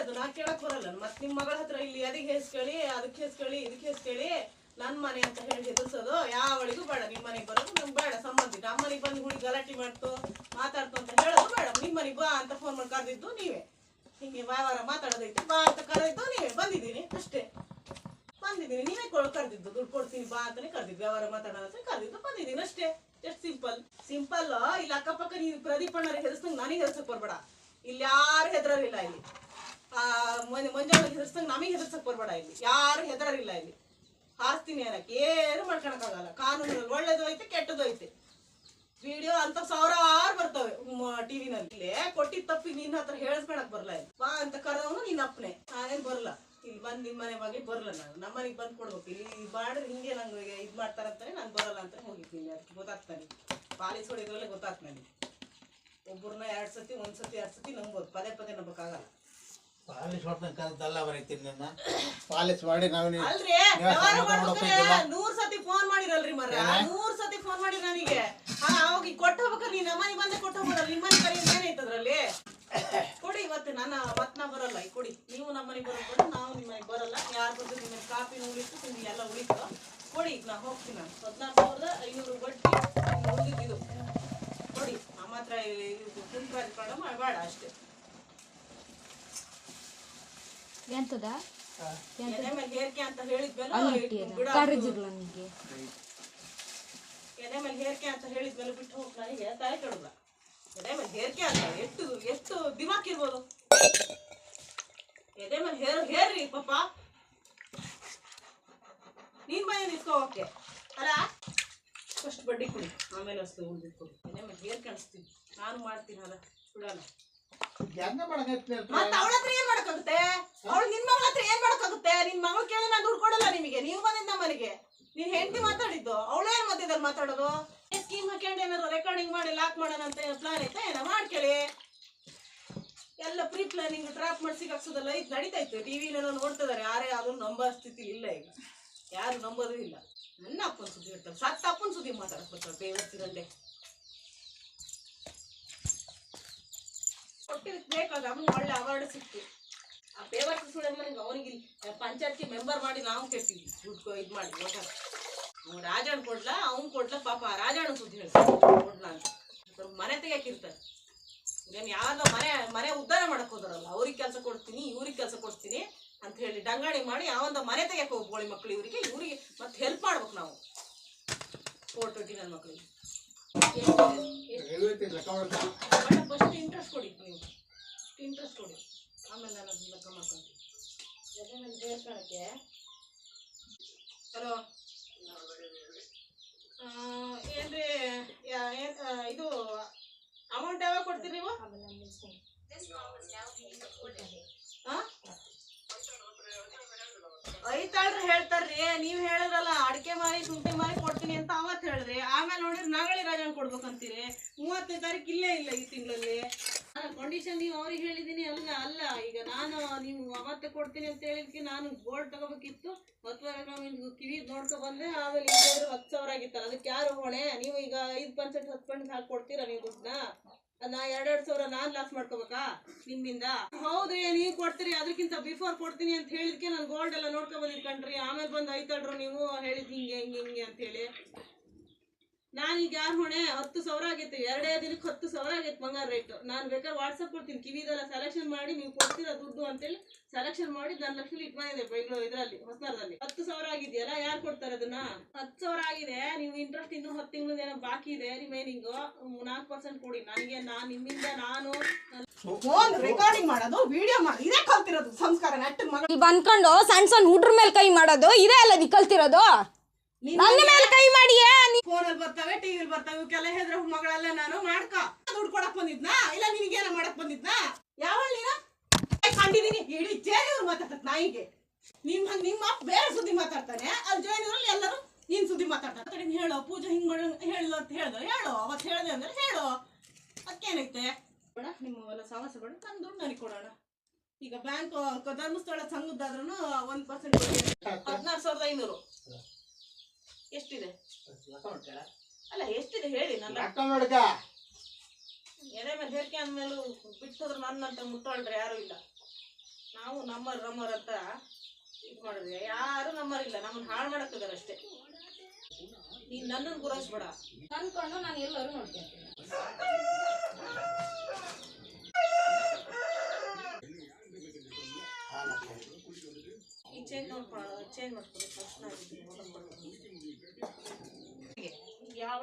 ಹೇಳೋದು ನಾ ಕೇಳಕ್ ಬರಲ್ಲ. ಮತ್ ನಿಮ್ ಮಗಳ ಹತ್ರ ಇಲ್ಲಿ ಅದಕ್ಕೆ ಹೆಸ್ಕೇಳಿ ಅದಕ್ಕೆ ಹೆಸ್ಕೇಳಿ ಇದಕ್ಕೆ ಹೆಸ್ಕೇಳಿ ನನ್ ಮನೆ ಅಂತ ಹೇಳಿ ಹೆದರ್ಸೋದು ಯಾವಳಿಗೂ ಬೇಡ. ನಿಮ್ ಮನೆಗೆ ಬರೋದು ನಂಗೆ ಬೇಡ ಸಂಬಂಧಿಕ ನಮ್ಮ ಬಂದು ಹುಡುಗಿ ಗಲಾಟೆ ಮಾಡ್ತು, ಮಾತಾಡ್ತು ಅಂತ ಹೇಳೋದು ಬೇಡ. ನಿಮ್ ಮನೆಗೆ ಬಾ ಅಂತ ಫೋನ್ ಮಾಡಿ ಕರೆದಿದ್ದು ನೀವೇ. ಹಿಂಗೆ ವ್ಯವಹಾರ ಮಾತಾಡೋದೈತೆ ಬಾ ಅಂತ ಕರೆದಿದ್ದು ನೀವೇ. ಬಂದಿದ್ದೀನಿ ಅಷ್ಟೇ. ಬಂದಿದ್ದೀನಿ. ನೀವೇ ಕರೆದಿದ್ದು. ದುಡ್ಡು ಕೊಡ್ತೀನಿ, ಬಾ ಅಂತಾನೆ ಕರೆದಿದ್ದು. ವ್ಯವಹಾರ ಮಾತಾಡೋಣ ಅಂತ ಕರೆದಿದ್ದು. ಬಂದಿದ್ದೀನಿ ಅಷ್ಟೇ. ಎಷ್ಟು ಸಿಂಪಲ್. ಸಿಂಪಲ್, ಇಲ್ಲಿ ಅಕ್ಕಪಕ್ಕ ನೀವು ಪ್ರದೀಪ್ ಅಣ್ಣ ಹೆದರ್ಸಂಗ್ ನನಗೆ ಹೆದರ್ಸಕ್ ಬರ್ಬೇಡ. ಇಲ್ಲಿ ಯಾರು ಹೆದರಲಿಲ್ಲ ಇಲ್ಲಿ. ಮಂಜಾಳ ಹೆದರ್ಸಂಗ್ ನಮಗೆ ಹೆದರ್ಸಕ್ ಬರ್ಬೇಡ ಇಲ್ಲಿ. ಯಾರು ಹೆದರಿಲ್ಲ ಇಲ್ಲಿ. ಹಾಸ್ತೀನಿ ಏನಕ್ಕೆ? ಏನು ಮಾಡ್ಕೊಳಕ್ಕಾಗಲ್ಲ. ಕಾನೂನು ಒಳ್ಳೇದು ಐತೆ ಕೆಟ್ಟದ್ದು ಐತೆ. ವಿಡಿಯೋ ಅಂತ ಸಾವಿರಾರು ಬರ್ತವೆ ಟಿವಿನಲ್ಲಿ ಇಲ್ಲೇ ಕೊಟ್ಟಿದ್ದ ತಪ್ಪಿ ನಿನ್ನ ಹತ್ರ ಹೇಳಿಸ್ಕೊಳಕ್ ಬರಲ್ಲ ಇಲ್ಲಿ. ಬಾ ಅಂತ ಕರೆದವನು ನಿನ್ನ ಅಪ್ಪನೆ. ನಾನೇನು ಬರಲ್ಲ ಇಲ್ಲಿ ಬಂದು ನಿಮ್ಮ ಮನೆ ಬಗ್ಗೆ ಬರಲ್ಲ ನಾನು? ನಮ್ಮ ಮನೆಗೆ ಬಂದು ಕೊಡ್ಬೇಕು. ಇಲ್ಲಿ ಮಾಡಿದ್ರೆ ಹಿಂಗೆ ನಂಗೆ ಇದು ಮಾಡ್ತಾರಂತಾನೆ ನಾನು ಬರಲ್ಲ ಅಂತ ಹೋಗಿದ್ದೀನಿ. ಅದಕ್ಕೆ ಗೊತ್ತಾಗ್ತಾನೆ ಪಾಲಿಸ್ ಹೊಡೆದ್ರಲ್ಲೇ ಗೊತ್ತಾಗ್ತಾನೆ ಒಬ್ಬರನ್ನ ಎರಡು ಸತಿ, ಒಂದು ಸತಿ, ಎರಡು ಸತಿ ನಂಬೋದು. ಪದೇ ಪದೇ ನಂಬಕ್ಕಾಗಲ್ಲ. ಪಾಲಿಶ್ ಹೊಡ್ದಂಗೆ ಕರೆದಲ್ಲ ಬರೀತೀನಿ ನನ್ನ ಪಾಲಿಶ್ ಮಾಡಿ ನಾವು ಅಲ್ರಿ ವ್ಯವಹಾರ ನೂರ್ ಸತಿ ಫೋನ್ ಮಾಡಿರಲ್ರಿ ಮರ ನೂರ್ ಸತಿ ಫೋನ್ ಮಾಡಿ ನನಗೆ ಹಾ ಅವಾಗ ಕೊಟ್ಟು ಹೋಗ್ಬೇಕಾರೆ ನೀನ್ ನಮ್ಮನೆ ಬಂದೆ ಕೊಟ್ಟು ಹೋಗ್ಬೋದಲ್ಲ ನಿಮ್ಮ ಮನೆ ಕರೆ ಏನೈತೆ ಅದ್ರಲ್ಲಿ ಕೊಡಿ ಇವತ್ತು ನಾನು ಮತ್ ನಾ ಬರಲ್ಲ ಈ ಕೊಡಿ ನೀವು ನಮ್ಮ ಮನೆಗೆ ಬರೋದು ನಾವು ನಿಮ್ಮ ಮನೆಗೆ ಬರಲ್ಲ ಯಾರು ಬಂದು ನಿಮ್ಮ ಕಾಫಿ ಉಳಿತು ತಿಂಡಿ ಎಲ್ಲ ಉಳಿತು ಕೊಡಿ ಈಗ ನಾ ಹೋಗ್ತೀನಿ ನಾನು ಹದಿನಾಲ್ಕು ಸಾವಿರದ ಐನೂರು ಬಡ್ಡಿ ಉಳಿದಿದ್ದು ಕೊಡಿ ನಮ್ಮ ಹತ್ರ ಇದು ಕುಂತ್ರಾಜಿಕೊಂಡು ಮಾಡಬೇಡ ಅಷ್ಟೇ ಎಂತದ? ಬಿಡ. ನಿಮಗೆ ಎದೆ ಮೇಲೆ ಹೇರಿಕೆ ಅಂತ ಹೇಳಿದ್ಮೇಲೆ ಬಿಟ್ಟು ಹೋಗಿ. ನನಗೆ ತಲೆ ಕೆಡಲ್ಲ ಎದೆ ಮೇಲೆ ಹೇರಿಕೆ ಅಂತ ಎಷ್ಟು ಇರ್ಬೋದು ಎದೆ ಮೇಲೆ ಹೇರ್ ಹೇರ್ರಿ ಪಾಪ. ನೀನ್ ಮನೆ ನಿಂತ್ಕೋಕೆ ಅಲ್ಲ? ಫಸ್ಟ್ ಬಡ್ಡಿ ಕೊಡಿ. ಆಮೇಲೆ ಅಷ್ಟು ಉಳಿದು ಕೊಡಿ. ಎದೆ ಮೇಲೆ ಹೇರ್ ಕಾಣಿಸ್ತೀನಿ ನಾನು ಮಾಡ್ತೀನಿ ಅಲ್ಲ. ಬಿಡಲ್ಲ. ಹೆಂಗ ಮಾಡಂಗೈತಿ ಮತ್ತೆ ಅವಳ ಹತ್ರ ಏನ್ ಮಾಡಕ್ಕಾಗುತ್ತೆ? ಅವಳು ನಿನ್ ಮಗಳ ಹತ್ರ ಏನ್ ಮಾಡಕ್ಕಾಗುತ್ತೆ? ನಿನ್ ಮಗಳು ಕೇಳಿ ನಾನು ದುಡ್ಡು ಕೊಡಲ್ಲ ನಿಮಗೆ. ನೀವು ಬಂದಿದ್ದ ಮನೆಗೆ. ನೀನ್ ಹೆಂಡತಿ ಮಾತಾಡಿದ್ದು. ಅವಳೇನ್ ಮಧ್ಯದಲ್ಲಿ ಮಾತಾಡೋದು? ಸ್ಕೀಮ್ ಹಾಕೊಂಡು ಏನಾದ್ರು ರೆಕಾರ್ಡಿಂಗ್ ಮಾಡಿ ಲಾಕ್ ಮಾಡೋಣ ಅಂತ ಪ್ಲಾನ್ ಐತೆ? ಏನೋ ಮಾಡ್ಕೇಳಿ? ಎಲ್ಲ ಪ್ರೀ ಪ್ಲಾನಿಂಗ್ ಟ್ರಾಪ್ ಮಾಡಿ ಸಿಗಾಕ್ಸೋದೆಲ್ಲ ಇದು ನಡೀತಾ ಇತ್ತು ನೋಡ್ತಾ ನೋಡ್ತಿದಾರೆ. ಯಾರೇ ಆದ್ರೂ ನಂಬೋ ಸ್ಥಿತಿ ಇಲ್ಲ ಈಗ. ಯಾರು ನಂಬೋದು ಇಲ್ಲ. ನನ್ನ ಅಪ್ಪನ ಸುದ್ದಿ ಇರ್ತಾರೆ ಸತ್ತ ಅಪ್ಪನ ಸುದ್ದಿ ಮಾತಾಡಕ್ ಬರ್ತಾರೆ. ಬೇವರ್ತಿದಂಡೆ ಕೊಟ್ಟಿದ್ದಕ್ಕೆ ಬೇಕಾದ ಒಳ್ಳೆ ಅವಾರ್ಡ್ ಸಿಕ್ತು. ಆ ಬೇವರ್ತಿ ಸುಳ್ಳೆಮ್ಮನಿಗೆ ಅವನಿಗೆ ಪಂಚಾಯತಿ ಮೆಂಬರ್ ಮಾಡಿ ನಾವು ಕೇಳ್ತೀವಿ. ದುಡ್ಡು ಇದು ಮಾಡಿ ಅವ್ನು ರಾಜಣ್ಣ ಕೊಡ್ಲ? ಅವ್ನು ಕೊಡ್ಲ? ಪಾಪ ರಾಜಣ್ಣ ಸುದ್ದಿ ಹೇಳ್ತಾರೆ ಕೊಡ್ಲಾ ಅಂತ. ಮನೆ ತೆಗಿಯಾಕಿರ್ತಾರೆ ಏನು ಯಾವ್ದೋ ಮನೆ ಮನೆ ಉದ್ಧಾರ ಮಾಡಕ್ ಹೋದಾರಲ್ಲ, ಅವ್ರಿಗೆ ಕೆಲಸ ಕೊಡ್ತೀನಿ, ಇವ್ರಿಗೆ ಕೆಲಸ ಕೊಡ್ತೀನಿ ಅಂತ ಹೇಳಿ ಡಂಗಾಣಿ ಮಾಡಿ ಯಾವಂದ ಮನೆ ತೆಗಿಯಕ್ಕೆ ಹೋಗ್ಬೋಳಿ ಮಕ್ಳು ಇವರಿಗೆ, ಇವ್ರಿಗೆ ಮತ್ತೆ ಹೆಲ್ಪ್ ಮಾಡ್ಬೇಕು ನಾವು. ಫೋರ್ ಟ್ವೆಂಟಿ ನನ್ನ ಮಕ್ಳಿಗೆ ಬಟ್ ಫಸ್ಟ್ ಇಂಟ್ರೆಸ್ಟ್ ಕೊಡಿ ನೀವು. ಇಂಟ್ರೆಸ್ಟ್ ಕೊಡಿ. ಆಮೇಲೆ ನಾನು ಅದನ್ನ ಲೆಕ್ಕ ಮಾಡ್ಕೊಂತೀನಿ. ಸೇರ್ಕೊಳಕ್ಕೆ ಹಲೋ ಏನ್ರಿ ಯಾ- ಏನ್ ಇದು ಅಮೌಂಟ್ ಯಾವಾಗ ಕೊಡ್ತೀರಿ ನೀವು? ಐತಾಳ್ರಿ ಹೇಳ್ತಾರ್ರಿ ನೀವ್ ಹೇಳಿದ್ರಲ್ಲ ಅಡಿಕೆ ಮಾರಿ ಶುಂಠಿ ಮಾರಿ ಕೊಡ್ತೀನಿ ಅಂತ ಅವತ್ತು ಹೇಳಿದ್ರಿ ಆಮೇಲೆ ನೋಡಿದ್ರೆ ನಾಗಳಿ ರಾಜನ್ ಕೊಡ್ಬೇಕಂತೀರಿ? ಮೂವತ್ತನೇ ತಾರೀಕು ಇಲ್ಲೇ ಇಲ್ಲ ಈ ತಿಂಗಳಲ್ಲಿ. ಕಂಡೀಷನ್ ನೀವು ಅವ್ರಿಗೆ ಹೇಳಿದ್ದೀನಿ ಅಲ್ಲ ಅಲ್ಲ ಈಗ ನಾನು ನೀವು ಅವತ್ತೆ ಕೊಡ್ತೀನಿ ಅಂತ ಹೇಳಿದ್ಕೆ ನಾನು ಗೋಲ್ಡ್ ತಗೋಬೇಕಿತ್ತು. ಹತ್ತು ಕಿವಿ ನೋಡ್ಕೊ ಬಂದೆ ಆಮೇಲೆ ನೋಡಿದ್ರೆ ಹತ್ತು ಸಾವಿರ ಆಗಿತ್ತಲ್ಲ ಅದಕ್ಕೆ ಯಾರು ಹೊಣೆ? ನೀವು ಈಗ ಐದು ಪರ್ಸೆಂಟ್ ಹತ್ತು ಪರ್ಸೆಂಟ್ ಹಾಕಿ ಕೊಡ್ತೀರಾ ನೀವು ದುಡ್ಡನ್ನ? ನಾ ಎರಡೆರಡು ಸಾವಿರ ನಾನ್ ಲಾಸ್ ಮಾಡ್ಕೋಬೇಕಾ ನಿಮ್ಮಿಂದ? ಹೌದ್ರಿ ನೀವು ಕೊಡ್ತೀರಿ ಅದಕ್ಕಿಂತ ಬಿಫೋರ್ ಕೊಡ್ತೀನಿ ಅಂತ ಹೇಳಿದ್ಕೆ ನಾನು ಗೋಲ್ಡ್ ಎಲ್ಲ ನೋಡ್ಕೊ ಬಂದಿದ್ ಕಣ್ರಿ. ಆಮೇಲೆ ಬಂದು ಐತಾಡ್ರು ನೀವು ಹೇಳಿದ್ ಹಿಂಗೆ ಹಿಂಗೆ ಹಿಂಗೆ ಅಂತ ನಾನೀಗ ಯಾರು ಹೊಣೆ? ಹತ್ತು ಸಾವಿರ ಆಗೈತೆ. ಎರಡೇ ದಿನಕ್ಕೆ ಹತ್ತು ಸಾವಿರ ಆಗೈತೆ ಬಂಗಾರ ರೇಟ್ ನಾನು ಬೇಕಾದ್ರೆ ವಾಟ್ಸಪ್ ಕೊಡ್ತೀನಿ. ಕಿವಿದೆಲ್ಲ ಸೆಲೆಕ್ಷನ್ ಮಾಡಿ ನೀವು ಕೊಡ್ತೀರಾ ದುಡ್ಡು ಅಂತೇಳಿ ಸೆಲೆಕ್ಷನ್ ಮಾಡಿ ನನ್ನ ಲಕ್ಷದಲ್ಲಿ ಇಟ್ ಬಂದಿದೆ ಬೆಂಗಳೂರು ಇದರಲ್ಲಿ ಹೊಸನಗರದಲ್ಲಿ. ಹತ್ತು ಸಾವಿರ ಆಗಿದೆಯಲ್ಲ ಯಾರು ಕೊಡ್ತಾರೆ ಅದನ್ನ? ಹತ್ತು ಸಾವಿರ ಆಗಿದೆ. ನೀವು ಇಂಟ್ರೆಸ್ಟ್ ಇನ್ನೂ ಹತ್ತು ತಿಂಗಳು ಏನೋ ಬಾಕಿ ಇದೆ ರಿಮೈನಿಂಗು ನಾಲ್ಕು ಪರ್ಸೆಂಟ್ ಕೊಡಿ. ನನಗೆ ನಾನು ನಿಮ್ಮಿಂದ ನಾನು ಫೋನ್ ರೆಕಾರ್ಡಿಂಗ್ ಮಾಡೋದು ವಿಡಿಯೋ ಮಾಡಿ ಇದೇ ಕಲ್ತಿರೋದು ಸಂಸ್ಕಾರ ಬಂದ್ಕೊಂಡು ಸಣ್ಣ ಸಣ್ಣ ಹುಡ್ರ ಮೇಲೆ ಕೈ ಮಾಡೋದು ಇದೇ ಅಲ್ಲ ನೀ ಕಲ್ತಿರೋದು? ನನ್ನ ಮೇಲೆ ಕೈ ಅಲ್ಲಿ ಫೋನಲ್ಲಿ ಬರ್ತಾವೆ ಟಿವಿಲಿ ಬರ್ತಾವೆ ಇವಕ್ಕೆಲ್ಲ ಹೆದ್ರ ಮಗಳೆಲ್ಲ ನಾನು ಮಾಡ್ಕ. ದುಡ್ಡು ಕೊಡಕ್ ಬಂದಿದ್ನಾ? ಇಲ್ಲ ನಿನಗೇನ ಮಾಡಕ್ ಬಂದಿದ್ನಾ? ಯಾವಳ ನೀನ? ಕಂಡಿದೀನಿ. ಇಡೀ ಜೇನಿಯವ್ರು ಮಾತಾಡ್ತತ್ ನಾಯಿಗೆ. ನಿಮ್ಮ ನಿಮ್ಮ ಅಪ್ಪ ಬೇರೆ ಸುದ್ದಿ ಮಾತಾಡ್ತಾನೆ. ಅಲ್ಲಿ ಜೇನಿಯವ್ರಲ್ಲಿ ಎಲ್ಲರೂ ನೀನ್ ಸುದ್ದಿ ಮಾತಾಡ್ತಾರೆ. ನೀನ್ ಹೇಳೋ ಪೂಜೆ ಹಿಂಗ್ ಮಾಡ ಹೇಳು ಅಂತ ಹೇಳ್ದ ಹೇಳು ಅವತ್ತು ಹೇಳ್ದೆ ಅಂದ್ರೆ ಹೇಳು. ಅದಕ್ಕೇನೈತೆ? ಬೇಡ ನಿಮ್ಮ ಎಲ್ಲ ಸಮಸ್ಯೆಗಳು ತನ್ನ ನನ್ನ ದುಡ್ಡು ನನಗೆ ಕೊಡೋಣ. ಈಗ ಬ್ಯಾಂಕ್ ಧರ್ಮಸ್ಥಳ ಸಂಘದ್ದಾದ್ರೂ ಒಂದ್ ಪರ್ಸೆಂಟ್ ಹದಿನಾರು ಸಾವಿರದ ಐನೂರು. ಎಷ್ಟಿದೆ? ಅಲ್ಲ ಎಷ್ಟಿದೆ ಹೇಳಿ ನನ್ನ ಎದೆ ಮೇಲೆ ಹೇರಿಕೆ ಅಂದ್ಮೇಲೂ ಬಿಟ್ಟೋದ್ರ ನನ್ನಂತ ಮುಟ್ಟೋಳ್ರೆ ಯಾರು ಇಲ್ಲ. ನಾವು ನಮ್ಮರ್ ನಮ್ಮರ್ ಅಂತ ಇದು ಮಾಡಿದ್ರೆ ಯಾರು ನಮ್ಮರಿಲ್ಲ ನಮ್ಮನ್ನ ಹಾಳು ಮಾಡಕ್ಕಿದಾರೆ ಅಷ್ಟೇ. ನೀನ್ ನನ್ನನ್ನು ಗುರಾಯಿಸ್ಬೇಡ. ಅನ್ಕೊಂಡು ನಾನು ಎಲ್ಲರೂ ನೋಡ್ಕೊಂತೀನಿ. ಚೇಂಜ್ ನೋಡ್ಕೊಳ ಚೇಂಜ್ ಮಾಡ್ಕೊಳ್ಳಿ ಫಸ್ಟ್ ಯಾವ